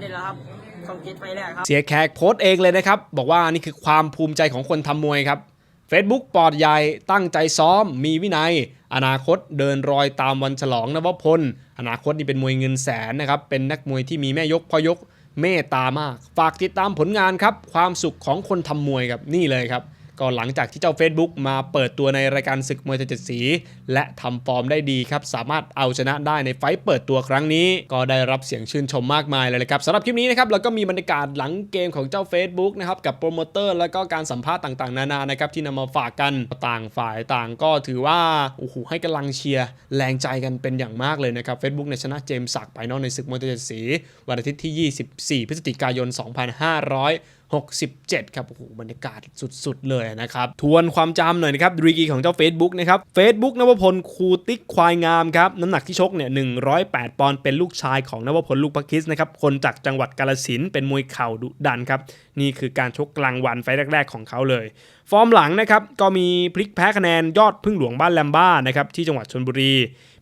ได้แล้วครับช่งเจ็ดไฟแรกครับ เสียแขกโพสต์เองเลยนะครับ บอกว่านี่คือความภูมิใจของคนทำมวยครับ Facebook ปอดใหญ่ตั้งใจซ้อม มีวินัย อนาคตเดินรอยตามวันฉลองนวพล อนาคตนี่เป็นมวยเงินแสนนะครับ เป็นนักมวยที่มีแม่ยกพ่อยกเมตตามาก ฝากติดตามผลงานครับ ความสุขของคนทำมวยครับนี่เลยครับ ก็หลังจากที่เจ้า Facebook มาเปิดตัวในรายการศึกมวยเจ็ดสี และทำฟอร์มได้ดีครับ สามารถเอาชนะได้ในไฟต์เปิดตัวครั้งนี้ ก็ได้รับเสียงชื่นชมมากมายเลยนะครับสำหรับคลิปนี้นะครับเราก็มีบรรยากาศหลังเกมของเจ้า Facebook นะครับกับโปรโมเตอร์แล้วก็การสัมภาษณ์ต่างๆ นานานะครับที่นำมาฝากกันต่างฝ่ายต่างก็ถือว่าโอ้โหให้กำลังเชียร์แรงใจกันเป็นอย่างมากเลยนะครับ Facebook เนี่ยชนะเจมส์ศักดิ์ไปนอกในศึกมวยเจ็ดสีวันอาทิตย์ที่ 24 พฤศจิกายน 2500 67 ครับโอ้โหบรรยากาศสุดๆ เลยนะครับ ทวนความจำหน่อยนะครับดีกรีของเจ้า Facebook นะครับ Facebook นวพลคูติ๊กควายงามครับ น้ำหนักที่ชกเนี่ย 108 ปอนด์เป็นลูกชายของนวพลลูกพักคิสนะครับ คนจากจังหวัดกาลสินธุ์เป็นมวยเข่าดุดันครับ นี่คือการชกกลางวันไฟแรก ๆ ของเขาเลย ฟอร์มหลังนะครับก็มีพลิกแพ้คะแนนยอดพึ่งหลวงบ้านแลมบ้านะครับที่จังหวัดชนบุรี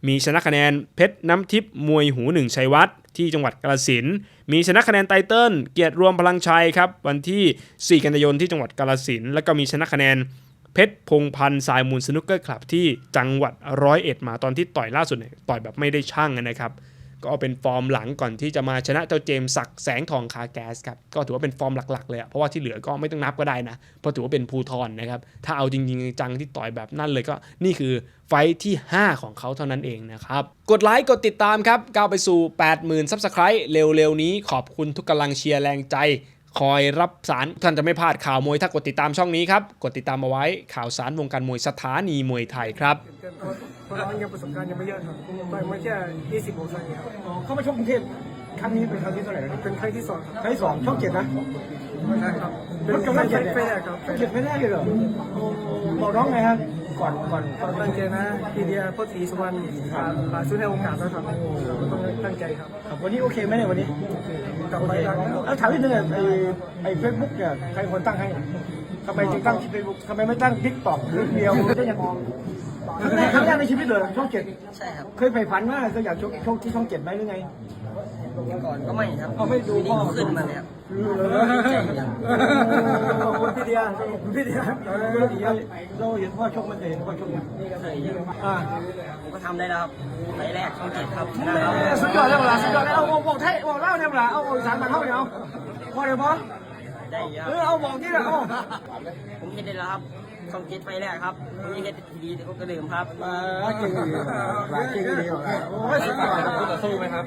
มีชนะคะแนนเพชรน้ำทิพย์มวยหูหนึ่งชัยวัฒน์ ที่จังหวัดกาลสินมีชนะคะแนนไตเติ้ลเกียรติรวมพลังชัยครับวันที่ 4 กันยายนที่จังหวัดกาลสินแล้วก็มีชนะคะแนนเพชรพงพันธ์สายมูลสนุกเกอร์คลับที่จังหวัดร้อยเอ็ดมาตอนที่ต่อยล่าสุดเนี่ยต่อยแบบไม่ได้ช่างนะครับ ก็เป็นฟอร์มหลังก่อนที่จะมาชนะเจ้าเจมส์ศักแสงทองคาแก๊สครับก็ถือว่าเป็นฟอร์มหลักๆเลยเพราะว่าที่เหลือก็ไม่ต้องนับก็ได้นะเพราะถือว่าเป็นภูทรนะครับถ้าเอาจริงๆจังที่ต่อยแบบนั่นเลยก็นี่คือไฟท์ที่ 5 ของเขาเท่านั้นเองนะครับ กดไลค์กดติดตามครับก้าวไปสู่ 80,000 Subscribe เร็วๆนี้ขอบคุณทุกกำลังเชียร์แรงใจ คอยรับสารท่านจะไม่พลาดข่าวมวยถ้ากดติดตามช่องนี้ครับ กดติดตามเอาไว้ข่าวสารวงการมวยสถานีมวยไทยครับเกินเพราะเพราะน้องยังประสบการณ์ยังไม่เยอะครับต่อยมาแค่20โลเท่านี้ครับอ๋อเข้ามาชกกรุงเทพครั้งนี้เป็นครั้งที่เท่าไหร่แล้วเป็นครั้งที่สองครับครั้งที่สองช่องเจ็ดนะใช่ครับเป็นกำลังใจไปแรกครับช่องเจ็ดไม่ได้เลยเหรอโอ้บอกน้องไงฮะ ก่อนก่อนตอนตั้งใจนะพีเดียพ่อศรีสุวรรณหลายชุดให้โอกาสแล้วครับต้องตั้งใจครับครับวันนี้โอเคไหมเนี่ยวันนี้กลับไปดังแล้วแล้วถามนิดนึงอะไอ้ไอ้เฟซบุ๊กเนี่ยใครคนตั้งให้ทำไมถึงตั้งที่เฟซบุ๊กทำไมไม่ตั้งทิกตอกหรือเดียวได้ยังครั้งแรกครั้งแรกในชีวิตเลยช่องเจ็ดใช่ครับเคยใฝ่ฝันว่าจะอยากชกชกที่ช่องเจ็ดไหมหรือไง ก่อนก็ไม่ครับเอาไม่ดูนี่ขึ้นมาเลยครับขอบคุณพี่เดียขอบคุณพี่เดียเราเห็นว่าชกมันเห็นว่าชกมันเคยครับอ่าผมก็ทำได้แล้วครับไฟล์แรกช่องเจ็ดครับชนะครับสุดยอดแล้วเวลาสุดยอดแล้วเอาบอกไทยบอกเล่าเนี่ยเวลาเอาอีสานมาเท่าเนี่ยเอาพอเดี๋ยวพอได้คเอรับอเอาบอกที่ละเอาผมเห็นได้แล้วครับช่องเจ็ดไฟล์แรกครับผมยังเห็นดีก็เดิมครับเก่งดีเก่งดีโอ้ยสุดยอดคู่ต่อสู้ไหมครับ